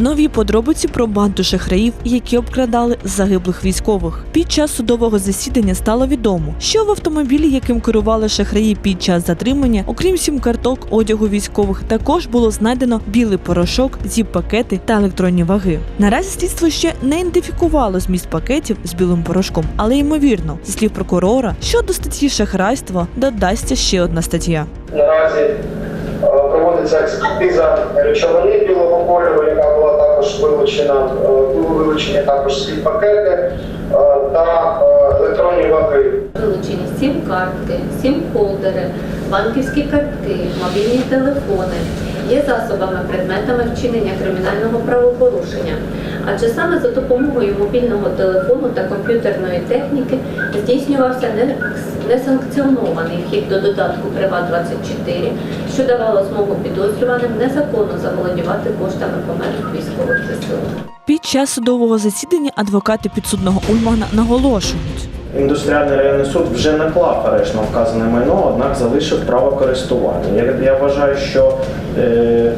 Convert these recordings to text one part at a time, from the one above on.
Нові подробиці про банду шахраїв, які обкрадали загиблих військових. Під час судового засідання стало відомо, що в автомобілі, яким керували шахраї під час затримання, окрім сім-карток одягу військових, також було знайдено білий порошок, зіп-пакети та електронні ваги. Наразі слідство ще не ідентифікувало зміст пакетів з білим порошком, але ймовірно, зі слів прокурора, що до статті шахрайства додасться ще одна стаття. Наразі е, проводиться експертиза речовини білого Е, Були вилучені також свій пакети е, та е, електронні ваги. Вилучені сім-картки, сім-холдери, банківські картки, мобільні телефони є засобами, предметами вчинення кримінального правопорушення. Адже саме за допомогою мобільного телефону та комп'ютерної техніки здійснювався несанкціонований вхід до додатку Приват24, що давало змогу підозрюваним незаконно заволодівати коштами померлих військових ЗСУ. Під час судового засідання адвокати підсудного Ульмана наголошують. Індустріальний районний суд вже наклав арешт на вказане майно, однак залишив право користування. Я, я вважаю, що е,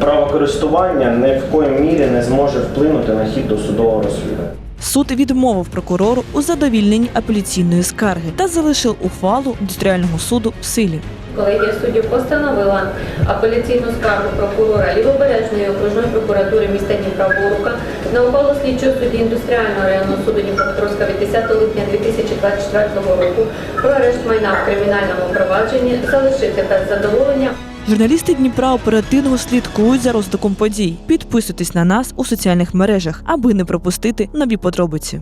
право користування ні в коїй мірі не зможе вплинути на хід досудового розслідування. Суд відмовив прокурору у задовільненні апеляційної скарги та залишив ухвалу індустріального суду в силі. Колегія суддів постановила апеляційну скаргу прокурора Лівобережної окружної прокуратури міста Дніпра Борука на ухвалу слідчого судді індустріального районного суду Дніпропетровська від 10 липня 2024 року про арешт майна в кримінальному провадженні залишити без задоволення Журналісти Дніпра оперативно слідкують за розвитком подій. Підписуйтесь на нас у соціальних мережах, аби не пропустити нові подробиці.